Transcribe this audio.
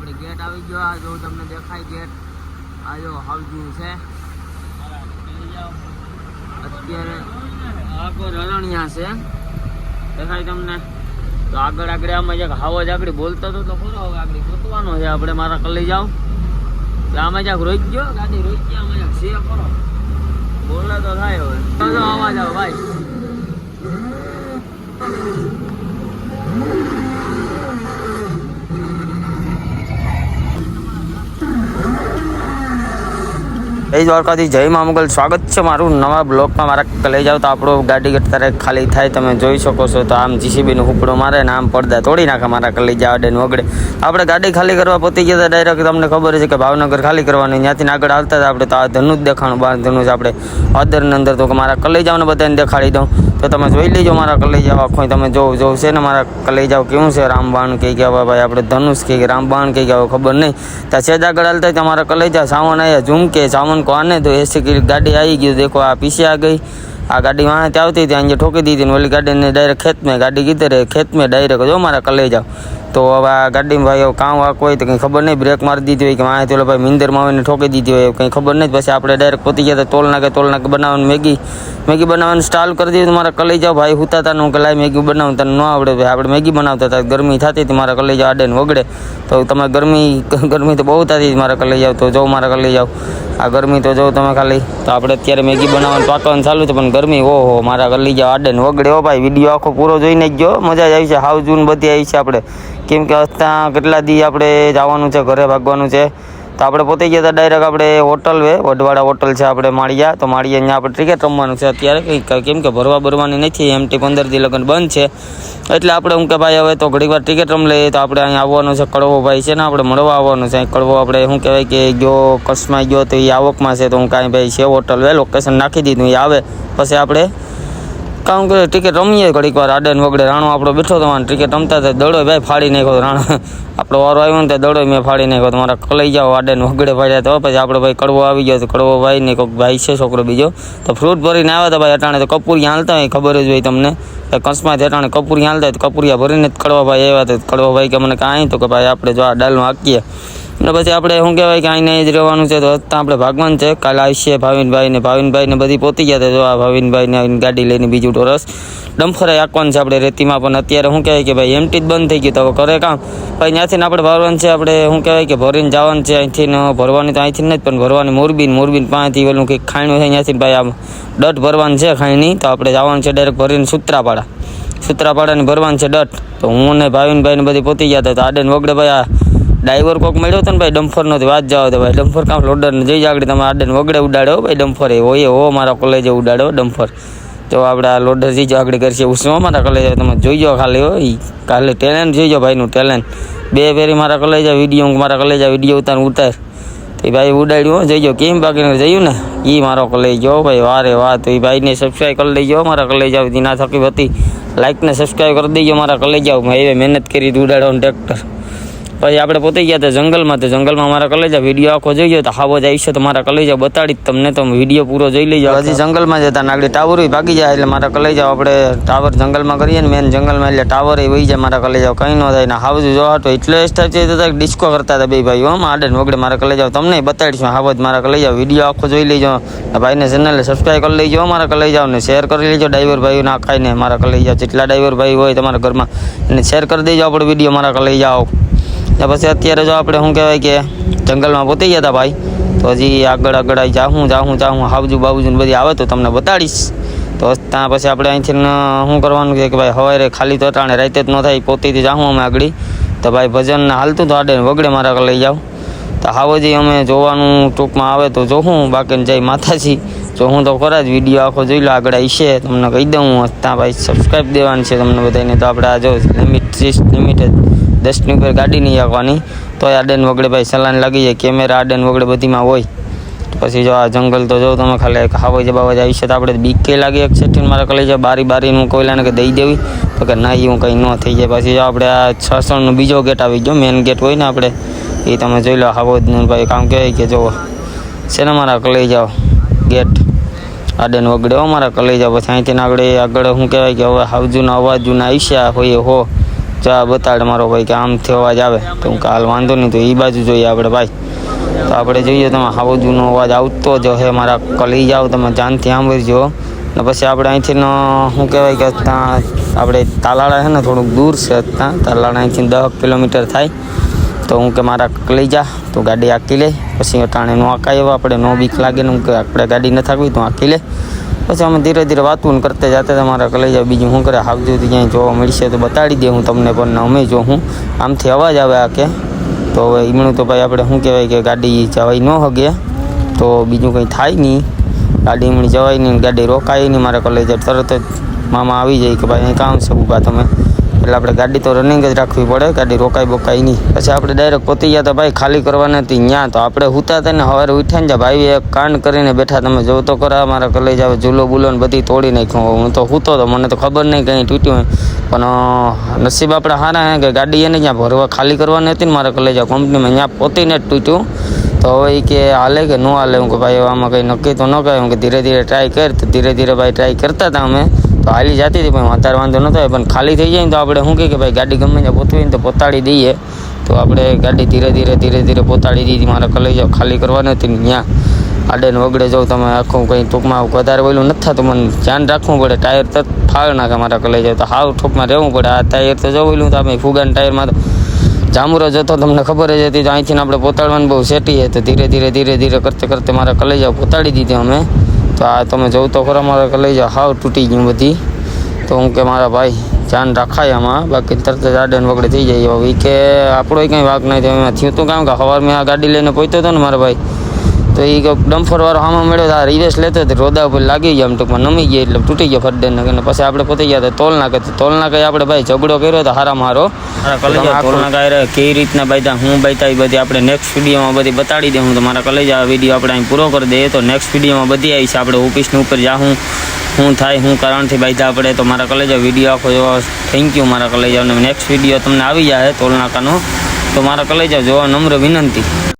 આપણે ગેટ આવી ગયો. આ જો તમને દેખાય ગેટ આ જો હાવજું છે. અત્યારે આખો રણિયા છે. દેખાય તમને? તો આગળ આગળ આમાં જ્યાંક હાવ જ આગળ બોલતો હતો તો ખરો, હવે આગળ ગોતવાનો છે. આપણે મારા કલી જાઓ. આમાં જ્યાંક રોઈ ગયો? ગાડી રોઈ ગયા આમાં જ્યાંક છે ખરો. બોલે તો થાય હવે. અવાજ આવે, ભાઈ. એ દ્વારકાથી જય મા મોગલ. સ્વાગત છે મારું નવા બ્લોકમાં મારા લઈ જાઓ તો આપણો ગાડી અત્યારે ખાલી થાય. તમે જોઈ શકો છો તો આમ જીસીબીનો હુકડો મારે ને આમ પડદા તોડી નાખે મારા કલી જાવ ડે વગડે આપણે ગાડી ખાલી કરવા પતી ગયા ડાયરેક્ટ તમને ખબર છે કે ભાવનગર ખાલી કરવાની. ત્યાંથી આગળ આવતા આપણે. તો આ ધનુજ દેખાણું બાર ધનુષ આપણે અદરની અંદર. તો મારા કલઈ જાવને બધાને દેખાડી દઉં. તો તમે જોઈ લેજો મારા કલઈ જાવ આખો. તમે જોવું જોવું છે ને મારા કલઈ જાવ કેવું છે? રામબાણ કહી ગયા ભાઈ. આપણે ધનુષ કે રામબાણ કહી ગયા ખબર નહીં. ત્યાં સેજ આગળ હાલતા તમારા કલેજા સાવન આવ્યા ઝૂમકે સાવન को आने दो ऐसे की गाड़ी आई गई देखो आप पीछे आ गई आ गाड़ी वहाँ से આવતી હતી અહીંયા ઠોકી દીધી ને ઓલી ગાડીને ડાયરેક્ટ ખેત में ગાડી કિધર है ખેત में ડાયરેક્ટ જો મારા કલે જાવ તો હવે આ ગાડીમાં ભાઈ હવે કામ વાક હોય તો કંઈ ખબર નહીં, બ્રેક મારી દીધી હોય કે વાંહે ઓલો ભાઈ મિંદરમાં આવીને ઠોકી દીધી હોય કંઈ ખબર નહીં. પછી આપણે ડાયરેક્ટ પોતી ગયા તોલ નાખે તોલ નાખે બનાવવાનું મેગી મેગી બનાવવાનું સ્ટાલ કરી દીધું. મારા કલઈ જાવ ભાઈ હુતા હતા હું કે લાય મેગી બનાવું. તને ન આવડે ભાઈ, આપણે મેગી બનાવતા હતા. ગરમી થતી હતી, મારા કલઈ જાવ આડેને વગડે. તો તમે ગરમી ગરમી તો બહુ થતી મારા કલઈ જાઓ તો જો મારા કલઈ જાઓ આ ગરમી તો જાઉં તમે ખાલી. તો આપણે અત્યારે મેગી બનાવવાનું પાકવાનું ચાલુ છે, પણ ગરમી, ઓહો, મારા કલઈ જાવ આડે વગડે. હો ભાઈ, વીડિયો આખો પૂરો જોઈને જ ગયો. મજા જ આવી છે હાવ જૂન બધી આવી છે આપણે. કેમ કે ત્યાં કેટલા દી આપણે જવાનું છે, ઘરે ભાગવાનું છે. તો આપણે પોતે ગયા હતા ડાયરેક્ટ આપણે હોટલ વે વઢવાડા હોટલ છે આપણે માળિયા. તો માળિયા અહીંયા આપણે ક્રિકેટ રમવાનું છે અત્યારે. કેમ કે ભરવા ભરવાની નથી, એમટી પંદરથી લગ્ન બંધ છે. એટલે આપણે હું કે ભાઈ હવે તો ઘડીક વાર ક્રિકેટ રમ લઈએ તો આપણે અહીંયા આવવાનું છે, કડવો ભાઈ છે ને, આપણે મળવા આવવાનું છે. અહીં કડવો આપણે શું કહેવાય કે ગયો, કચ્છમાં ગયો તો એ આવકમાં છે, તો હું કાંઈ ભાઈ છે હોટલ વે લોકેશન નાખી દીધું, એ આવે. પછી આપણે કામ કરે ટિકિટ રમીએ ઘડીક વાર, આડે વગડે. રાણો આપણો બેઠો હતો મને ટિકિટ રમતા હતા દડો ભાઈ ફાડી નાખ્યો તો રાણો. આપણો વારો આવ્યો ને તો દડો મેં ફાડી નાખ્યો. મારા કલાઈ જાઓ, આડે વગડે ફાડ્યા તો. પછી આપણે ભાઈ કડવો આવી ગયો તો કડવો ભાઈ ને કોઈક ભાઈ છે, છોકરો બીજો. તો ફ્રૂટ ભરીને આવ્યા હતા ભાઈ અટાણે. તો કપૂરિયા હાલતા હોય, ખબર જ હોય તમને. કંસમાંથી અટાણે કપૂરિયા હાલતા હોય તો કપૂરિયા ભરીને જ કડવા ભાઈ આવ્યા હતા. કડવા ભાઈ કે મને કાંઈ તો કે ભાઈ આપણે જો આ ડાલમાં હાકીએ. અને પછી આપણે શું કહેવાય કે અહીંને જ રહેવાનું છે, તો અત્યારે આપણે ભાગવાન છે. કાલે આવીશે ભાવિનભાઈ ને ભાવિનભાઈ ને બધી પહોંચી ગયા જો આ ભાવિનભાઈ ને ગાડી લઈને બીજું ટોરસ ડમ્ફરે આંકવાનું છે આપણે રેતીમાં. પણ અત્યારે શું કહેવાય કે ભાઈ એમટી જ બંધ થઈ ગયું. તો કરે કામ? ભાઈ ત્યાંથી આપણે ભરવાનું છે. આપણે શું કહેવાય કે ભરીને જવાનું છે. અહીંથી ભરવાની તો અહીંથી નથી, પણ ભરવાની મોરબી મોરબી પાસેથી પેલું કંઈક ખાણું છે. ત્યાંથી ભાઈ આમ ડટ ભરવાનું છે ખાઈની તો આપણે જવાનું છે ડાયરેક્ટ ભરીને સૂત્રાપાડા. સૂત્રાપાડાની ભરવાનું છે ડટ તો હું ને ભાવિનભાઈ ને બધી પહોંચી ગયા હતા. તો આડે વગડે ભાઈ આ ડ્રાઈવર કોક મળ્યો હતો ને ભાઈ ડમ્ફર નો વાત જાવ તો ભાઈ ડમ્ફર કામ લોડર ને જઈ આગળ તમે આડે ને વગડે ઉડાડ્યો ભાઈ ડમ્ફર એ. હોય હો મારા કોલેજે ઉડાડ્યો ડમ્ફર. તો આપણે આ લોડર જઈ આગળ કરશે ઉસમાં મારા કોલેજ તમે જોઈજો ખાલી હો ઈ કાલે ટેલેન્ટ જોઈજો ભાઈનું ટેલેન્ટ બે ફેરી મારા કોલેજ વીડિયો મારા કોલેજ વીડિયો ઉતાર ઉતાર. તો એ ભાઈ ઉડાડ્યું, હો જઈજો કેમ બાકી જયું ને? એ મારો કોલેજ જો ભાઈ, વારે વાહ તો એ ભાઈને સબસ્ક્રાઈબ કરી દેજો મારા કોલેજ આવી ના થકી હતી લાઈક ને સબસ્ક્રાઈબ કરી દેજો મારા કોલેજ આવ મેં એવે મહેનત કરી ઉડાડવાનું ટ્રેક્ટર પછી આપણે પોતે ગયા હતા જંગલમાં તો જંગલમાં મારા કલેજા વીડિયો આખો જોઈએ તો હાવો જ આવશે તો મારા કલેજા બતાડી તમને તો વીડિયો પૂરો જોઈ લેજો હજી જંગલમાં જતા નાગડી ટાવર ભાગી જાય એટલે મારા કલેજા આપણે ટાવર જંગલમાં કરીએ ને મેન જંગલમાં એટલે ટાવર એ વહી જાય મારા કલેજા કંઈ ન થાય ને હાવજ જોવા તો એટલે સ્ટાર છે તો ડિસ્કો કરતા હતા બે ભાઈઓ આમ આડે વગડે મારા કલેજા તમને બતાડીશું હાવજ મારા કલેજા વીડિયો આખો જોઈ લેજો. ભાઈને ચેનલને સબસ્ક્રાઈબ કરી લેજો મારા કલેજાઓ ને શેર કરી લેજો ડ્રાઈવર ભાઈ ના મારા કલેજા જેટલા ડ્રાઈવર ભાઈ હોય તમારા ઘરમાં એને શેર કરી દેજો આપણો વીડિયો મારા કલેજાઓ. ને પછી અત્યારે જો આપણે શું કહેવાય કે જંગલમાં પોતી ગયા હતા ભાઈ, તો હજી આગળ આગળ આવી જાહું જાહું જાહું, હાવજુ બાવજુ બધી આવે તો તમને બતાડીશ. તો ત્યાં પછી આપણે અહીંથી શું કરવાનું કે ભાઈ હવારે ખાલી તો અટાણે રાતે જ ન થાય, પોતીથી જાહું અમે આગળ. તો ભાઈ ભજન હાલતું તો આડે વગડે મારા લઈ જાઓ. તો હાવજી અમે જોવાનું ટૂંકમાં આવે તો જોઉં બાકીને જઈ માતાજી. જો હું તો ખરા જ વીડિયો આખો જોઈ લો, આગળ આવી છે, તમને કહી દઉં. ત્યાં ભાઈ સબસ્ક્રાઈબ દેવાનું છે તમને બધાને તો આપણે આ જો લિમિટ લિમિટેડ દસની ઉપર ગાડી નહીં આવવાની. તો આડેન વગડે ભાઈ સલાન લાગી જાય. કેમેરા આડેન વગડે બધીમાં હોય પછી જો આ જંગલ તો જો તમે ખાલી ખાવા જબાવા આવી છે તો આપણે બીક કઈ લાગે એક સેટિંગ મારા કલે જાય બારી બારી હું કોઈલાને કે દઈ દેવી. તો કે ના હું કંઈ ન થઈ જાય. પછી જો આપણે આ છસણનો બીજો ગેટ આવી ગયો મેન ગેટ હોય ને આપણે, એ તમે જોઈ લો હાવજનું ભાઈ કામ કહેવાય કે જો છેને મારા કલાઈ જાઓ ગેટ? આડેન વગડે હો મારા કલાઈ જાઓ પછી અહીંથી આગળ આગળ શું કહેવાય કે હવે હાવજુના અવાજુના આઈશા હોય હો. જા, બતાડ મારો ભાઈ કે આમથી અવાજ આવે. તો હું કાલ વાંધો નહીં, તો એ બાજુ જોઈએ આપણે ભાઈ. તો આપણે જોઈએ તમે હાવજુનો અવાજ આવતો જ હે મારા કલી જાઓ, તમે જાનથી સાંભળજો. ને પછી આપણે અહીંથી શું કહેવાય કે ત્યાં આપણે તાલાળા છે ને, થોડુંક દૂર છે ત્યાં. તાલાળા અહીંથી દસ કિલોમીટર થાય. તો હું કે મારા લઈ જા, તો ગાડી આંકી લે. પછી અટાણે નો આંકાય આપણે નો બીક લાગે ને હું કે આપણે ગાડી ન થાકવી, તો આંકી લે. પછી અમે ધીરે ધીરે વાતું કરતા જાતે તમારા કલેજા બીજું શું કરે? હાવજો ક્યાંય જોવા મળશે તો બતાડી દે હું તમને, પણ અમે જો હું, આમથી અવાજ આવે આ કે. તો હવે એમણું તો ભાઈ આપણે શું કહેવાય કે ગાડી જવાય ન હગે. તો બીજું કંઈ થાય નહીં. ગાડી એમણી જવાય નહીં ગાડી રોકાય નહીં. મારા કલેજા તરત જ મામા આવી જાય કે ભાઈ અહીં કામ છે ઊભા તમે? એટલે આપણે ગાડી તો રનિંગ જ રાખવી પડે, ગાડી રોકાય બોકાય નહીં. પછી આપણે ડાયરેક્ટ પોતી ગયા તો ભાઈ ખાલી કરવા હતી ત્યાં તો આપણે હુતા હતા ને સવારે ઉઠ્યા ને ભાઈ એક કાંડ કરીને બેઠા, તમે જોવો તો કરા મારા કલેજ આવે ઝૂલો બુલો ને બધી તોડી નાખ્યું. હું તો હૂતો તો મને તો ખબર નહીં કંઈ તૂટ્યું હોય પણ નસીબ આપણે હારા કે ગાડી એને જ્યાં ભરવા ખાલી કરવાની હતી ને મારા કલેજ કંપનીમાં ત્યાં પોતીને જ તૂટ્યું. તો હવે એ કે હાલે કે ન હાલે? હું કે ભાઈ આમાં કંઈ નક્કી તો ન કહે હું કે ધીરે ધીરે ટ્રાય કર, તો ધીરે ધીરે ભાઈ ટ્રાય કરતા હતા અમે. તો હાલી જતી હતી, પણ વધારે વાંધો નતો આવ્યો. પણ ખાલી થઈ જાય ને તો આપણે શું કહીએ કે ભાઈ, ગાડી ગમે ત્યાં પહોંચવી ને તો પહોંચાડી દઈએ. તો આપણે ગાડી ધીરે ધીરે ધીરે ધીરે પહોંચાડી દીધી. મારે કલાઈ જાવ ખાલી કરવાની હતી ને ત્યાં. આડે ને વગડે જાઉં તમે આખું કંઈ ટૂંકમાં વધારે વહેલું નથી થતું મને ધ્યાન રાખવું પડે. ટાયર તો ફાળ નાખે મારા કલાઈ જાવ તો હાવ ઠોકમાં રહેવું પડે. આ ટાયર તો જવું તો આપણે ફુગાન ટાયરમાં તો જામુરો જતો તમને ખબર જ હતી. તો અહીંથી આપણે પોતાડવાનું બહુ સેટી છે. તો ધીરે ધીરે ધીરે ધીરે કરતે કરતે મારા કલેજા પોતાડી દીધી અમે. તો આ તમે જોઉં તો ખરા મારા કલેજા હાવ તૂટી ગયું બધી. તો હું કે મારા ભાઈ ધ્યાન રાખાય આમાં. બાકી તરત જ આડે વગડે થઈ જાય હવે કે આપણો કંઈ વાક નહીં. થયો એમાં થયું તું કામ કે સવારમાં આ ગાડી લઈને પહોંચ્યો હતો ને મારા ભાઈ. તો એ ડમ્ફર વાળો આમાં મળ્યો તો આ રિવેસ લેતો હતો રોદા ઉપર લાગી ગયા આમ ટૂંકમાં નમી ગયા એટલે તૂટી ગયો ફરડે ને અને પછી આપણે પોતે ગયા તો તોલ નાખે તો તોલ નાખે આપણે ભાઈ ઝઘડો કર્યો તો હારા મારો. કલેજા તોલ નાખા કેવી રીતના બાયતા હું બાયતા એ બધી આપણે નેક્સ્ટ વિડીયોમાં બધી બતાડી દઉં તો મારા કલેજા વીડિયો આપણે અહીં પૂરો કરી દઈએ. તો નેક્સ્ટ વિડીયોમાં બધી આવી છે આપણે ઓફિસની ઉપર જાઉં શું થાય શું કારણથી બાયતા આપણે. તો મારા કલેજા વીડિયો આખો જોવા. થેન્ક યુ મારા કલેજા અને નેક્સ્ટ વીડિયો તમને આવી જાય તોલ નાકાનો તો મારા કલેજા જોવા નમ્ર વિનંતી.